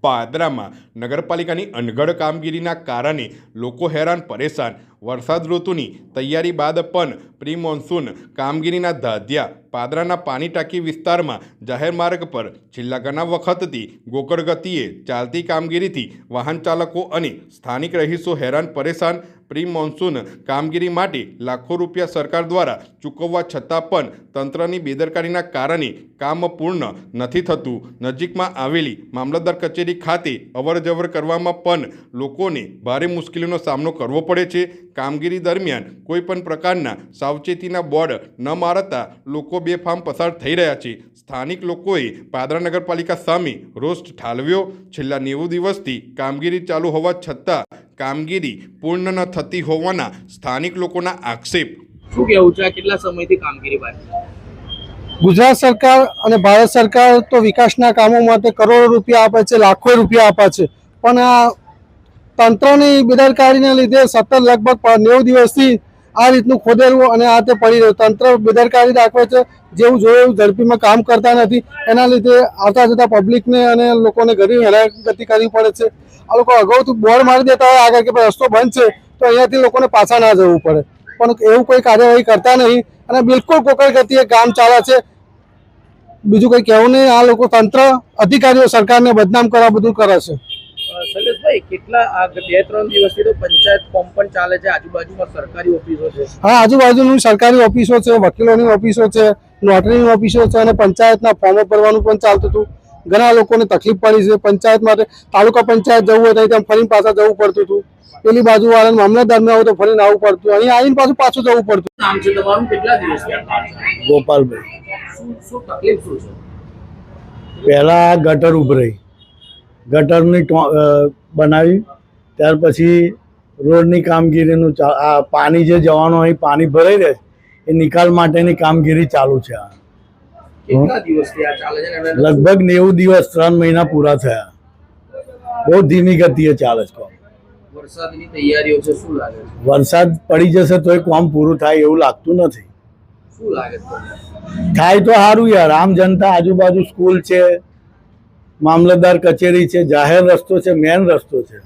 પાદરામાં નગરપાલિકાની અનગઢ કામગીરીના કારણે લોકો હેરાન પરેશાન. વરસાદ ઋતુની તૈયારી બાદ પણ પ્રી મોન્સૂન કામગીરીના ધાધ્યા. પાદરાના પાણી ટાંકી વિસ્તારમાં જાહેર માર્ગ પર છેલ્લા ઘણા વખતથી ગોકળ ગતિએ ચાલતી કામગીરીથી વાહન ચાલકો અને સ્થાનિક રહીશો હેરાન પરેશાન. પ્રી મોન્સૂન કામગીરી માટે લાખો રૂપિયા સરકાર દ્વારા ચૂકવવા છતાં પણ તંત્રની બેદરકારીના કારણે કામ પૂર્ણ નથી થતું. નજીકમાં આવેલી મામલતદાર કચેરી ખાતે અવરજવર કરવામાં પણ લોકોને ભારે મુશ્કેલીનો સામનો કરવો પડે છે. કામગીરી દરમિયાન કોઈ પણ પ્રકારના સાવચેતીના બોર્ડ ન મારતા લોકો બેફામ પસાર થઈ રહ્યા છે. સ્થાનિક લોકોએ પાદરા નગરપાલિકા સામે રોષ ઠાલવ્યો. છેલ્લા નેવું દિવસથી કામગીરી ચાલુ હોવા છતાં કામગીરી પૂર્ણ ન થતી હોવાના સ્થાનિક લોકોના આક્ષેપ. શું કેવું છે? કેટલા સમયથી કામગીરી બાકી ગુજરાત સરકાર અને ભારત સરકાર તો વિકાસના કામો માટે કરોડો રૂપિયા આપે છે લાખો રૂપિયા આપે છે. પણ આ તંત્રની બેદરકારીને લીધે સતત લગભગ નેવું દિવસથી આ રીતનું ખોદેલું અને આ તે પડી રહ્યું. તંત્ર બેદરકારી દાખવે છે, જેવું જોયું, એવું ઝડપીમાં કામ કરતા નથી. એના લીધે આવતા જતા પબ્લિકને અને લોકોને ઘણી હેરાનગતિ કરવી પડે છે. આ લોકો અગાઉથી બોર્ડ મારી દેતા હોય, આગળ કે રસ્તો બંધ છે, તો અહીંયાથી લોકોને પાછા ના જવું પડે. પણ એવું કોઈ કાર્યવાહી કરતા નહીં. અને બિલકુલ કોકળ ગતિએ કામ ચાલે છે. બીજું કંઈ કહેવું નહીં, આ લોકો તંત્ર, અધિકારીઓ સરકારને બદનામ કરવા બધું કરે છે. અ, કેટલા આ બે ત્રણ દિવસથી તો પંચાયત ફોર્મ પણ ચાલે છે આજુબાજુમાં સરકારી ઓફિસો છે. હા આજુબાજુની સરકારી ઓફિસો છે વકીલોની ઓફિસો છે નોટરીની ઓફિસો છે અને પંચાયતના ફોર્મો ભરવાનું પણ ચાલતું હતું. ઘણા લોકોને તકલીફ પડી છે. પંચાયત માટે તાલુકા પંચાયત જવું હોય તો ત્યાં ફરીને પાછા જવું પડતું હતું. પેલી બાજુ વાળાને મામલતદારને આવું તો ફરીને આવવું પડતું અહીં આવીને પાછું પાછું જવું પડતું નામ છે તમારું? કેટલા છે? ગોપાલભાઈ. શું શું તકલીફ શું છે? પહેલા ગટર ઉભરાઈ ગટરની બનાવી. ત્યાર પછી રોડની કામગીરીનું આ પાણી જે જવાનું અહીં પાણી ભરાઈ રહે. એ નિકાલ માટેની કામગીરી ચાલુ છે આ. લગભગ નેવું દિવસ ત્રણ મહિના પૂરા થયા. બહુ ધીમી ગતિએ ચાલે છે કામ. વરસાદની તૈયારીઓ છે શું લાગે છે? વરસાદ પડી જશે તો એ કામ પૂરું થાય એવું લાગતું નથી? થાય તો સારું યાર. આમ જનતા આજુબાજુ સ્કૂલ છે મામલતદાર કચેરી છે જાહેર રસ્તો છે મેન રસ્તો છે.